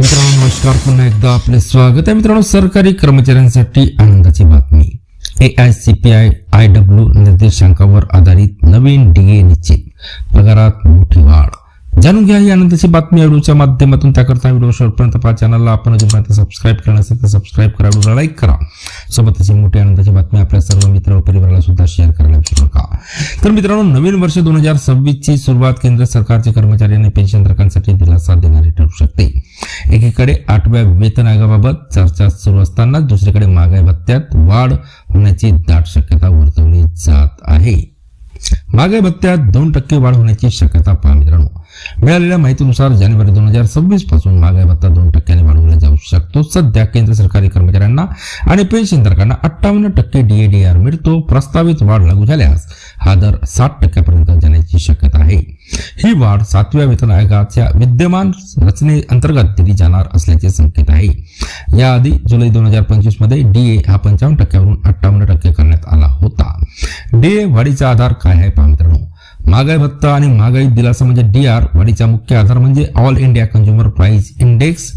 मित्रांनो नमस्कार. पुन्हा एकदा आपले स्वागत आहे मित्रांनो सरकारी कर्मचाऱ्यांसाठी आनंदाची बातमी. A I C P I I W निर्देशांकावर आधारित नवीन डीए निश्चित. पगारात मोठी वाढ. जाणून घ्या ही आनंदाची बातमी व्हिडिओच्या माध्यमातून. त्याकरता व्हिडिओ शेवटपर्यंत पहा. चॅनलला आपण अजूनपर्यंत सबस्क्राईब करण्यासाठी सबस्क्राईब करा. व्हिडिओला लाईक करा. सोबतच मोठ्या मोठी आनंदाची बातमी आपल्या सर्व मित्र व परिवाराला सुद्धा शेअर करायला विसरू नका. तर मित्रांनो नवीन वर्ष दोन हजार सव्वीस ची सुरुवात केंद्र सरकारचे कर्मचारी आणि पेन्शनधारकांसाठी दिलासा देणारी ठरू शकते. एकीकडे आठव्या वेतन आयोगाबाबत चर्चा सुरू असताना दुसरीकडे महागाई भत्त्यात वाढ होण्याची दाट शक्यता वर्तवली जात आहे. महागाई भत्त्यात दोन टक्के वाढ होण्याची शक्यता पहा मित्रांनो. मिळालेल्या माहितीनुसार जानेवारी दोन हजार सव्वीसपासून महागाई भत्ता दोन टक्क्याने वाढवला जाऊ शकतो. सध्या केंद्र सरकारी कर्मचाऱ्यांना आणि पेन्शनधारकांना अठ्ठावन्न टक्के डीएडीआर मिळतो. प्रस्तावित वाढ लागू झाल्यास हा दर साठ टक्क्यापर्यंत जाण्याची शक्यता आहे. ही वाढ सातव्या वेतन आयोगाच्या विद्यमान रचने अंतर्गत दिली जाणार असल्याचे संकेत आहे. याआधी जुलै दोन हजार पंचवीसमध्ये डीए हा पंचावन्न टक्क्यावरून अठ्ठावन्न टक्के करण्यात आला होता. डीए वाढीचा आधार काय आहे पहा मित्रांनो. महागाई भत्ता आणि महागाई दिलासा म्हणजे डी आर वाढीचा मुख्य आधार म्हणजे all India consumer price index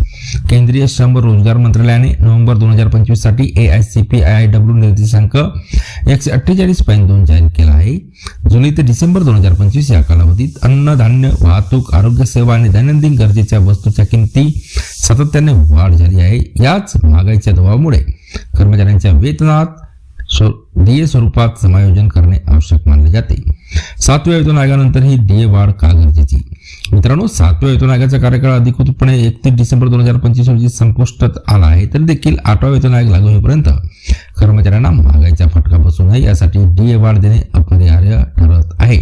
केंद्रीय श्रम रोजगार मंत्रालयाने नोव्हेंबर दोन हजार पंचवीससाठी A I C P I W निर्देशांक एकशे अठ्ठेचाळीस पॉईंट दोन जाहीर केला आहे. जुलै ते डिसेंबर दोन हजार पंचवीस या कालावधीत अन्न धान्य वाहतूक आरोग्य सेवा आणि दैनंदिन गरजेच्या वस्तूच्या किमती सातत्याने वाढ झाली आहे. याच महागाईच्या दबावामुळे कर्मचाऱ्यांच्या वेतनात ध्येय स्वरूपात समायोजन करणे आवश्यक मानले जाते. सातव्या वेतन आयोगानंतर ही डीए वाढ का गरजेची? मित्रांनो सातव्या वेतन आयोगाचा कार्यकाळ अधिकृतपणे एकतीस डिसेंबर दोन हजार पंचवीस रोजी संपुष्टात आला आहे तरी देखील आठवा वेतन आयोग लागू होईपर्यंत कर्मचाऱ्यांना महागाईचा फटका बसू नये यासाठी डीए वाढ देणे अपरिहार्य ठरत आहे.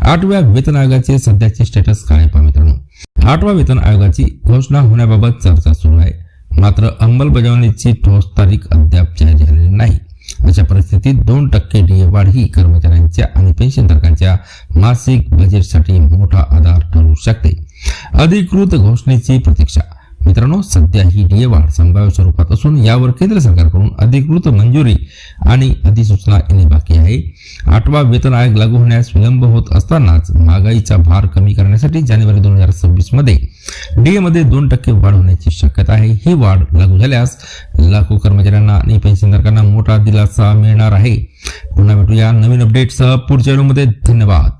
आठव्या वेतन आयोगाचे सध्याचे स्टेटस काय पहा मित्रांनो? आठव्या वेतन आयोगाची घोषणा होण्याबाबत चर्चा सुरू आहे. मात्र अंमलबजावणीची ठोस तारीख अद्याप जाहीर झालेली नाही. अशा परिस्थितीत दोन टक्के डीए वाढ ही कर्मचाऱ्यांच्या आणि पेन्शनधारकांच्या मासिक बजेटसाठी मोठा आधार ठरू शकते. अधिकृत घोषणेची प्रतीक्षा मित्रांनो सध्या ही डीए वाढ संभाव्य स्वरूपात असून यावर केंद्र सरकारकडून अधिकृत मंजुरी आणि अधिसूचना येणे बाकी आहे. आठवा वेतन आयोग लागू होण्यास विलंब होत असतानाच महागाईचा भार कमी करण्यासाठी जानेवारी दोन हजार सव्वीसमध्ये डीएमध्ये दोन टक्के वाढ होण्याची शक्यता आहे. ही वाढ लागू झाल्यास लाखो कर्मचाऱ्यांना आणि पेन्शनधारकांना मोठा दिलासा मिळणार आहे. पुन्हा भेटूया नवीन अपडेटसह पुढच्या व्हिडिओमध्ये धन्यवाद.